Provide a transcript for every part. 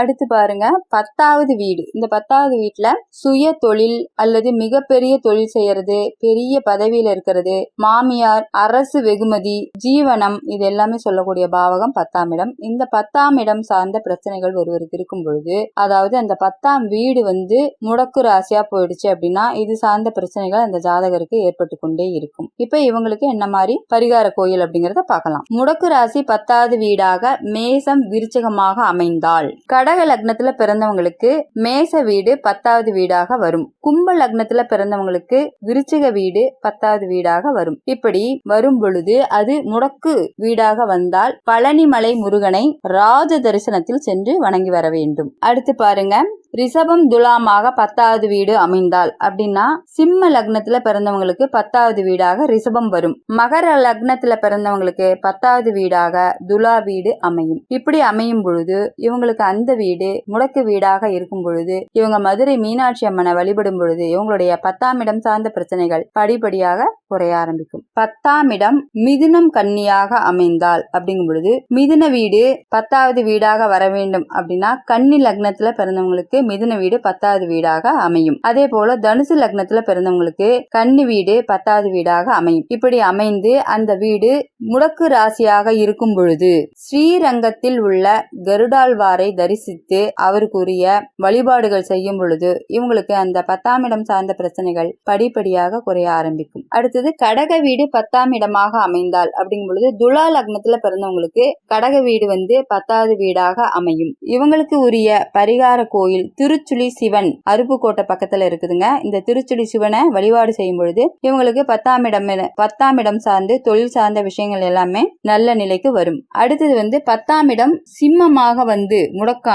அடுத்து பாருங்க பத்தாவது வீடு. இந்த பத்தாவது வீட்டுல சுய தொழில் அல்லது மிகப்பெரிய தொழில் செய்யறது பெரிய பதவியில இருக்கிறது மாமியார் அரசு வெகுமதி ஜீவனம் இது எல்லாமே சொல்லக்கூடிய பாவகம் பத்தாம் இடம். இந்த பத்தாம் இடம் சார்ந்த பிரச்சனைகள் ஒருவருக்கு இருக்கும் பொழுது அதாவது அந்த பத்தாம் வீடு வந்து முடக்கு ராசியா போயிடுச்சு அப்படின்னா இது சார்ந்த பிரச்சனைகள் அந்த ஜாதகருக்கு ஏற்பட்டு கொண்டே இருக்கும். இப்ப இவங்களுக்கு என்ன மாதிரி பரிகார கோயில் அப்படிங்கறத பார்க்கலாம். முடக்கு ராசி பத்தாவது வீடாக மேசம் விருச்சகமாக அமைந்தால் கடக லக்னத்துல பிறந்தவங்களுக்கு மேச வீடு பத்தாவது வீடாக வரும். கும்ப லக்னத்துல பிறந்தவங்களுக்கு விருச்சிக வீடு பத்தாவது வீடாக வரும். இப்படி வரும் பொழுது அது முடக்கு வீடாக வந்தால் பழனிமலை முருகனை ராஜ தரிசனத்தில் சென்று வணங்கி வர வேண்டும். அடுத்து பாருங்க ரிஷபம் துலாமாக பத்தாவது வீடு அமைந்தால் அப்படின்னா சிம்ம லக்னத்துல பிறந்தவங்களுக்கு பத்தாவது வீடாக ரிஷபம் வரும். மகர லக்னத்துல பிறந்தவங்களுக்கு பத்தாவது வீடாக துலா வீடு அமையும். இப்படி அமையும் பொழுது இவங்களுக்கு அந்த வீடு முடக்கு வீடாக இருக்கும் பொழுது இவங்க மதுரை மீனாட்சி அம்மனை வழிபடும் பொழுது இவங்களுடைய பத்தாம் இடம் சார்ந்த பிரச்சனைகள் படிப்படியாக குறைய ஆரம்பிக்கும். பத்தாம் இடம் மிதுனம் கன்னியாக அமைந்தால் அப்படிங்கும் பொழுது மிதுன வீடு பத்தாவது வீடாக வர வேண்டும் அப்படின்னா கன்னி லக்னத்துல பிறந்தவங்களுக்கு மிதுன வீடு பத்தாவது வீடாக அமையும். அதே போல தனுசு லக்னத்துல பிறந்தவங்களுக்கு கன்னி வீடு பத்தாவது வீடாக அமையும். இப்படி அமைந்து அந்த வீடு முடக்கு ராசியாக இருக்கும் பொழுது ஸ்ரீரங்கத்தில் உள்ள கருடாழ்வாரை உபதேசித்து அவருக்குரிய வழிபாடுகள் செய்யும் பொழுது இவங்களுக்கு அந்த பத்தாம் இடம் சார்ந்த பிரச்சனைகள் படிப்படியாக குறைய ஆரம்பிக்கும். அடுத்தது கடக வீடு பத்தாம் இடமாக அமைந்தால் அப்படிங்கும் பொழுது துலா லக்னத்துல பிறந்தவங்களுக்கு கடக வீடு வந்து பத்தாவது வீடாக அமையும். இவங்களுக்கு உரிய பரிகார கோயில் திருச்சுழி சிவன் அருப்புக்கோட்டை பக்கத்துல இருக்குதுங்க. இந்த திருச்சுழி சிவனை வழிபாடு செய்யும் பொழுது இவங்களுக்கு பத்தாம் இடம் பத்தாம் இடம் சார்ந்து தொழில் சார்ந்த விஷயங்கள் எல்லாமே நல்ல நிலைக்கு வரும். அடுத்தது வந்து பத்தாம் இடம் சிம்மமாக வந்து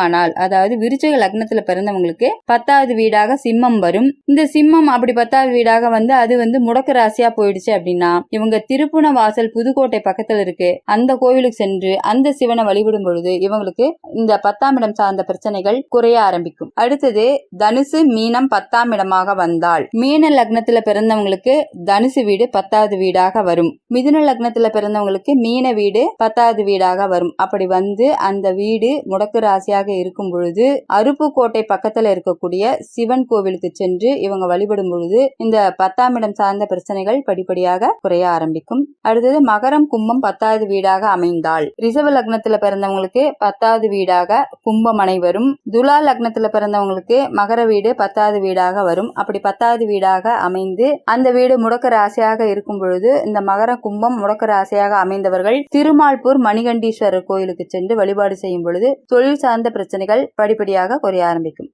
ஆனால் அதாவது விருச்சக லக்னத்துல பிறந்தவங்களுக்கு பத்தாவது வீடாக சிம்மம் வரும். இந்த சிம்மம் அப்படி பத்தாவது வீடாக வந்து அது வந்து முடக்க ராசியா போயிடுச்சு அப்படின்னா இவங்க திருப்புண வாசல் புதுக்கோட்டை பக்கத்துல இருக்கு. அந்த கோவிலுக்கு சென்று அந்த சிவனை வழிபடும் பொழுது இவங்களுக்கு இந்த பத்தாம் இடம் சார்ந்த பிரச்சனைகள் குறைய ஆரம்பிக்கும். அடுத்தது தனுசு மீனம் பத்தாம் இடமாக வந்தால். மீன லக்னத்துல பிறந்தவங்களுக்கு தனுசு வீடு பத்தாவது வீடாக வரும். மிதுன லக்னத்துல பிறந்தவங்களுக்கு மீன வீடு பத்தாவது வீடாக வரும். அப்படி வந்து அந்த வீடு முடக்கு ராசியாக இருக்கும் பொழுது அருப்புக்கோட்டை பக்கத்துல இருக்கக்கூடிய சிவன் கோவிலுக்கு சென்று இவங்க வழிபடும் பொழுது இந்த பத்தாம் இடம் சார்ந்த பிரச்சனைகள் படிப்படியாக குறைய ஆரம்பிக்கும். அடுத்தது மகரம் கும்பம் பத்தாவது வீடாக அமைந்தால் ரிசவ லக்னத்துல பிறந்தவங்களுக்கு பத்தாவது வீடாக கும்பம் அனைவரும் துலா லக்னத்துல பிறந்தவங்களுக்கு மகர வீடு பத்தாவது வீடாக வரும். அப்படி பத்தாவது வீடாக அமைந்து அந்த வீடு முடக்க ராசியாக இருக்கும் பொழுது இந்த மகர கும்பம் முடக்க ராசியாக அமைந்தவர்கள் திருமால்பூர் மணிகண்டீஸ்வரர் கோயிலுக்கு சென்று வழிபாடு செய்யும் பொழுது தொழில் சார்ந்த பிரச்சனைகள் படிப்படியாக குறைய ஆரம்பிக்கும்.